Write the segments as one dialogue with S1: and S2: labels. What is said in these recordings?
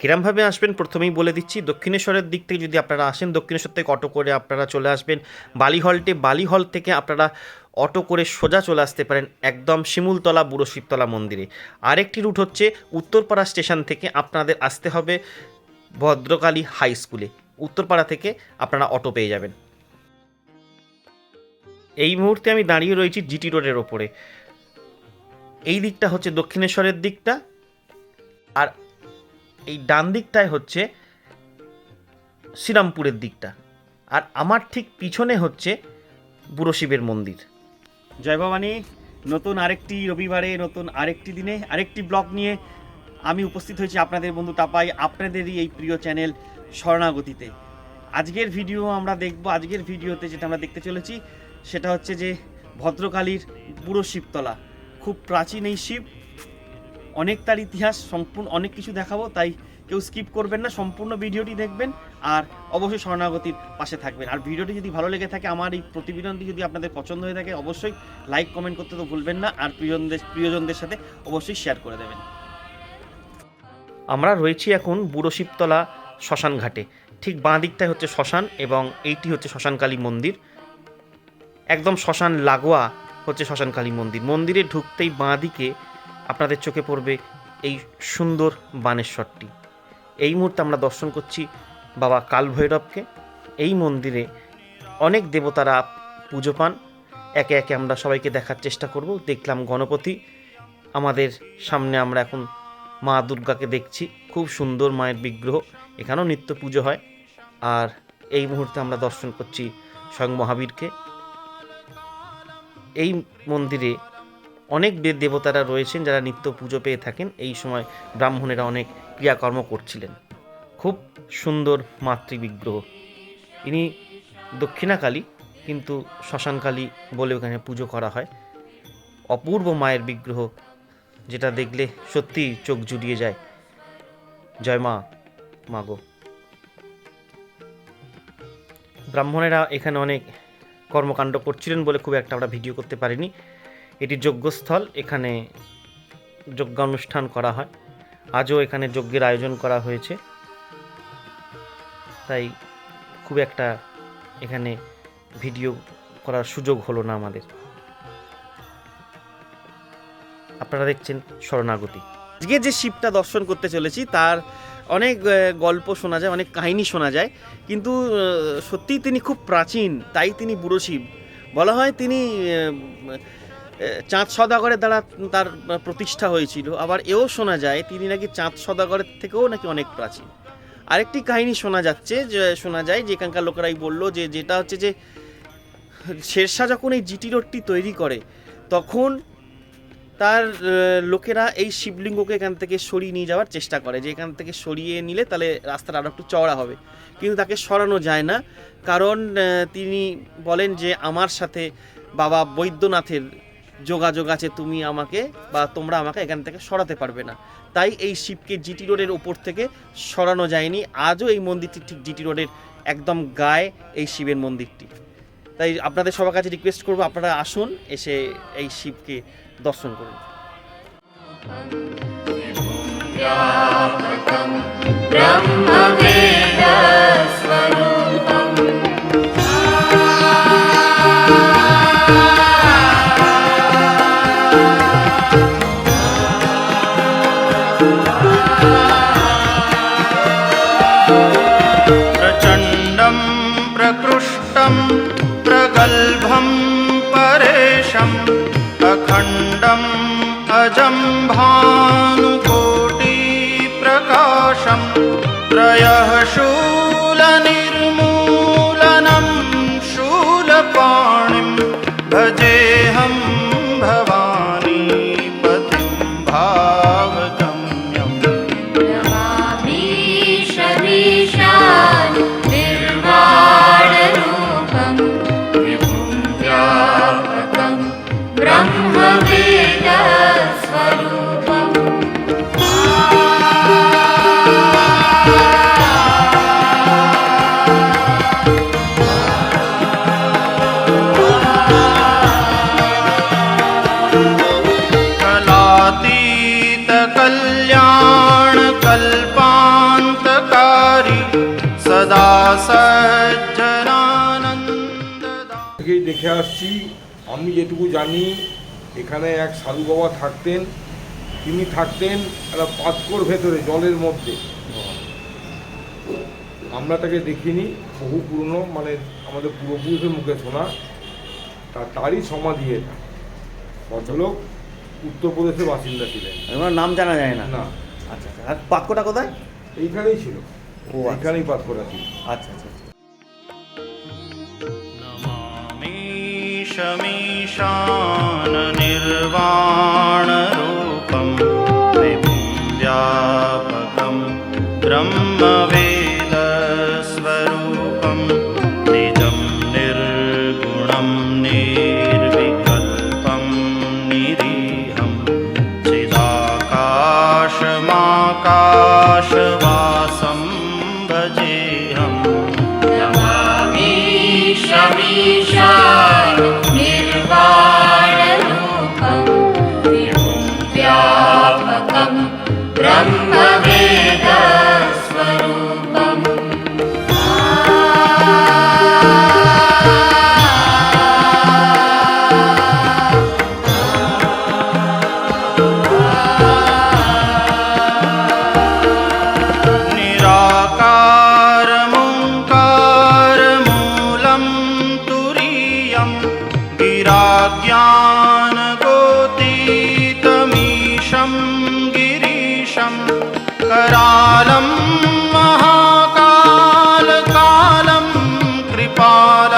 S1: কিরমভাবে আসবেন, প্রথমেই বলে দিচ্ছি, দক্ষিণেশ্বরের দিক থেকে যদি আপনারা আসেন, দক্ষিণেশ্বর থেকে অটো করে আপনারা চলে আসবেন। বালি হলটে বালি হল থেকে আপনারা অটো করে সোজা চলে আসতে পারেন একদম শিমুলতলা বুড়ো শিবতলা মন্দিরে। আরেকটি রুট হচ্ছে উত্তরপাড়া স্টেশন থেকে আপনাদের আসতে হবে ভদ্রকালী হাই স্কুলে। উত্তরপাড়া থেকে আপনারা অটো পেয়ে যাবেন। এই মুহূর্তে আমি দাঁড়িয়ে রয়েছি জিটি রোডের ওপরে। এই দিকটা হচ্ছে দক্ষিণেশ্বরের দিকটা। আর এই ডান দিকটায় হচ্ছে শ্রীরামপুরের দিকটা। আর আমার ঠিক পিছনে হচ্ছে বুড়ো শিবের মন্দির। জয় ভবানী, নতুন আরেকটি রবিবারে, নতুন আরেকটি দিনে, আরেকটি ব্লগ নিয়ে আমি উপস্থিত হয়েছি আপনাদের বন্ধু তাপাই, আপনাদেরই এই প্রিয় চ্যানেল শরণাগতিতে। আজকের ভিডিও আমরা দেখব, আজকের ভিডিওতে যেটা আমরা দেখতে চলেছি, সেটা হচ্ছে যে ভদ্রকালীর বুড়ো শিবতলা। খুব প্রাচীন এই শিব অনেক তার ইতিহাস সম্পূর্ণ অনেক কিছু দেখাবো, তাই কেউ স্কিপ করবেন না, সম্পূর্ণ ভিডিওটি দেখবেন আর অবশ্যই শরণাগতির পাশে থাকবেন। আর ভিডিওটি যদি ভালো লেগে থাকে, আমার এই প্রতিবেদনটি যদি আপনাদের পছন্দ হয়ে থাকে, অবশ্যই লাইক কমেন্ট করতে তো ভুলবেন না আর প্রিয়জনদের প্রিয়জনদের সাথে অবশ্যই শেয়ার করে দেবেন। আমরা রয়েছি এখন বুড়ো শিবতলা শ্মশান ঘাটে। ঠিক বাঁ দিকটায় হচ্ছে শ্মশান এবং এইটি হচ্ছে শ্মশানকালী মন্দির। একদম শ্মশান লাগোয়া হচ্ছে শ্মশানকালী মন্দির। মন্দিরে ঢুকতেই বাঁ দিকে আপনাদের চোখে পড়বে এই সুন্দর বানেশ্বরটি। এই মুহূর্তে আমরা দর্শন করছি বাবা কালভৈরবকে। এই মন্দিরে অনেক দেবতারা পুজো পান। একে একে আমরা সবাইকে দেখার চেষ্টা করব। দেখলাম গণপতি। আমাদের সামনে আমরা এখন মা দুর্গাকে দেখছি। খুব সুন্দর মায়ের বিগ্রহ। এখানেও নিত্য পুজো হয়। আর এই মুহূর্তে আমরা দর্শন করছি স্বয়ং মহাবীরকে। এই মন্দিরে অনেক দেব দেবতারা রয়েছেন যারা নিত্য পুজো পেয়ে থাকেন। এই সময় ব্রাহ্মণেরা অনেক ক্রিয়াকর্ম করছিলেন। খুব সুন্দর মাতৃবিগ্রহ। ইনি দক্ষিণাকালী, কিন্তু শ্মশানকালী বলে ওখানে পুজো করা হয়। অপূর্ব মায়ের বিগ্রহ, যেটা দেখলে সত্যি চোখ জুড়িয়ে যায়। জয় মা মাগো ব্রাহ্মণেরা এখানে অনেক কর্মকাণ্ড করছিলেন বলে খুব একটা আমরা ভিডিও করতে পারিনি। এটি যজ্ঞস্থল, এখানে যজ্ঞানুষ্ঠান করা হয়। আজও এখানে যজ্ঞের আয়োজন করা হয়েছে। তাই খুব একটা এখানে ভিডিও করার সুযোগ হলো না আমাদের। আপনারা দেখছেন শরণাগতি। আজকে যে শিবটা দর্শন করতে চলেছি, তার অনেক গল্প শোনা যায়, অনেক কাহিনী শোনা যায়। কিন্তু সত্যিই তিনি খুব প্রাচীন, তাই তিনি বুড়ো শিব। বলা হয় তিনি চাঁদ সদাগরের দ্বারা তার প্রতিষ্ঠা হয়েছিল। আবার এও শোনা যায়, তিনি নাকি চাঁদ সদাগরের থেকেও নাকি অনেক প্রাচীন। আরেকটি কাহিনী শোনা যাচ্ছে, যে শোনা যায় যে এখানকার লোকেরাই বলল যে, যেটা হচ্ছে যে, শেরশাহ যখন এই জিটি রোডটি তৈরি করে, তখন তার লোকেরা এই শিবলিঙ্গকে এখান থেকে সরিয়ে নিয়ে যাওয়ার চেষ্টা করে, যে এখান থেকে সরিয়ে নিলে তাহলে রাস্তাটা আরও একটু চওড়া হবে। কিন্তু তাকে সরানো যায় না, কারণ তিনি বলেন যে, আমার সাথে বাবা বৈদ্যনাথের যোগাযোগ আছে তুমি আমাকে বা তোমরা আমাকে এখান থেকে সরাতে পারবে না তাই এই শিবকে জিটি রোডের ওপর থেকে সরানো যায়নি আজও এই মন্দিরটি ঠিক জিটি রোডের একদম গায়ে এই শিবের মন্দিরটি তাই আপনাদের সবার কাছে রিকোয়েস্ট করব আপনারা আসুন এসে এই শিবকে দর্শন করুন
S2: ব্রহ্ম प्रगल्भं परेशम् अखण्डम् अजं भानुकोटिप्रकाशं त्रयः शूलनिर्मूलनं
S3: দেখে আসছি আমি যেটুকু জানি এখানে এক সাধু বাবা থাকতেন তিনি থাকতেন একটা পাতকর ভেতরে জলের মধ্যে। আমরা তাকে দেখিনি বহু পুরনো মানে আমাদের পূর্বপুরুষের মুখে শোনা। তা তারই সমাধি এটা। ভদ্রলোক উত্তরপ্রদেশের বাসিন্দা ছিলেন।
S1: আমার নাম জানা যায় না?
S3: না।
S1: আচ্ছা আচ্ছা আর পাক্যটা কোথায়?
S3: এইখানেই ছিল।
S1: ও আচ্ছা।
S3: এইখানেই পাতকরা ছিল।
S1: আচ্ছা আচ্ছা।
S4: निर्वाणरूपं विभुव्यापकं ब्रह्मवेदस्वरूपम्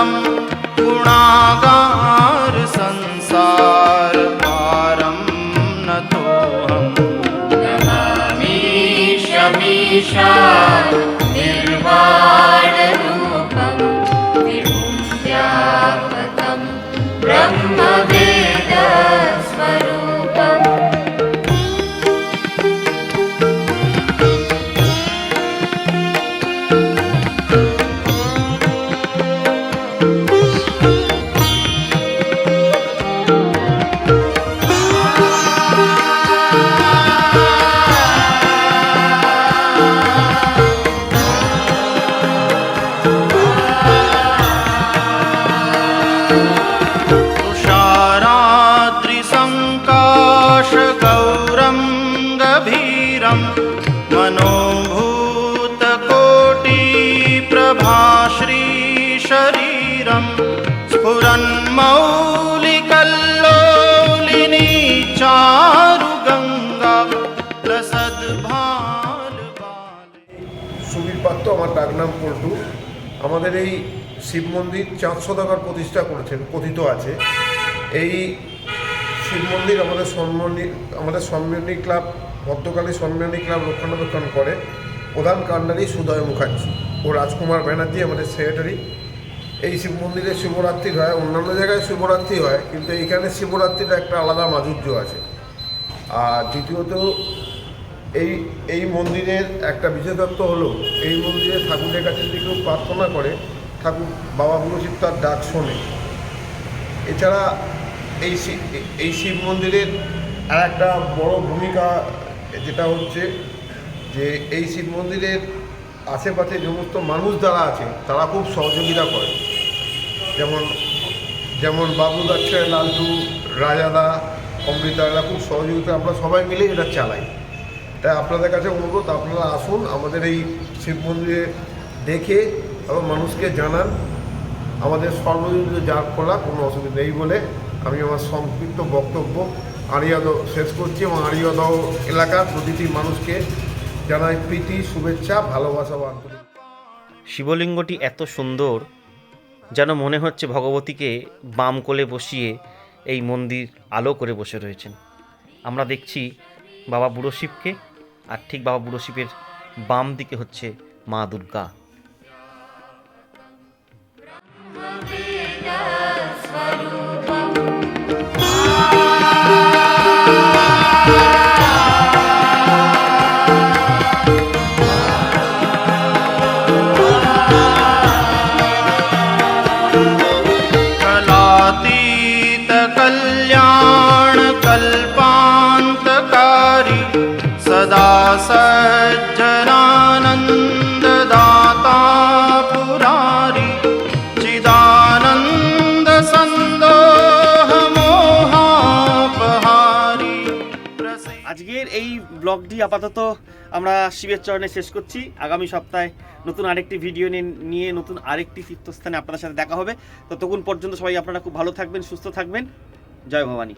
S4: Shanam
S2: পুরন মৌলিকল্লোলিনী চারু গঙ্গা প্রসদ ভালো
S5: সুবীর পাত্র, আমার ডাকনাম পল্টু। আমাদের এই শিব মন্দির চারশো টাকার প্রতিষ্ঠা করেছেন, কথিত আছে। এই শিব মন্দির আমাদের সম্মানী আমাদের সম্মিলনী ক্লাব ভদ্রকালী সম্মিলনী ক্লাব রক্ষণাবেক্ষণ করে। প্রধান কান্ডারি সুদয় মুখার্জি ও রাজকুমার ব্যানার্জি, আমাদের সেক্রেটারি। এই শিব মন্দিরে শিবরাত্রি হয়, অন্যান্য জায়গায় শিবরাত্রি হয়, কিন্তু এইখানে শিবরাত্রির একটা আলাদা মাধুর্য আছে। আর দ্বিতীয়ত, এই এই মন্দিরের একটা বিশেষত্ব হলো, এই মন্দিরে ঠাকুরের কাছে যদি কেউ প্রার্থনা করে, ঠাকুর, বাবা বুড়োশিব তার ডাক শোনে। এছাড়া এই এই শিব মন্দিরের আর একটা বড় ভূমিকা যেটা হচ্ছে যে, এই শিব মন্দিরের আশেপাশে সমস্ত মানুষ যারা আছে, তারা খুব সহযোগিতা করে। যেমন যেমন বাবু দাচ্ছে, লালটু, রাজাদা, অমৃতা, এরা খুব সহযোগিতা, আমরা সবাই মিলে এটা চালাই। তাই আপনাদের কাছে অনুরোধ, আপনারা আসুন, আমাদের এই শিব মন্দিরে দেখে এবং মানুষকে জানান। আমাদের সর্বদিন যার খোলা কোনো অসুবিধা নেই বলে আমি আমার সংক্ষিপ্ত বক্তব্য আড়িয়াদ শেষ করছি এবং আড়িয়াদাও এলাকার প্রতিটি মানুষকে জানাই প্রীতি, শুভেচ্ছা, ভালোবাসা আন্তরিক
S1: শিবলিঙ্গটি এত সুন্দর যেন মনে হচ্ছে ভগবতীকে বাম কোলে বসিয়ে এই মন্দির আলো করে বসে রয়েছেন। আমরা দেখছি বাবা বুড়ো শিবকে, আর ঠিক বাবা বুড়ো শিবের বাম দিকে হচ্ছে মা দুর্গা।
S2: कल्याण कल्पान्तकारी सदा सज्जनानन्ददाता पुरारि চিদানন্দসন্দোহমোহাপহারি আজকের
S1: এই ব্লগটি আপাতত আমরা শিবের চরণে শেষ করছি। আগামী সপ্তাহে নতুন আরেকটি ভিডিও নিয়ে নতুন আরেকটি তীর্থস্থানে আপনাদের সাথে দেখা হবে। ততক্ষণ পর্যন্ত সবাই আপনারা খুব ভালো থাকবেন, সুস্থ থাকবেন। জয় ভবানী।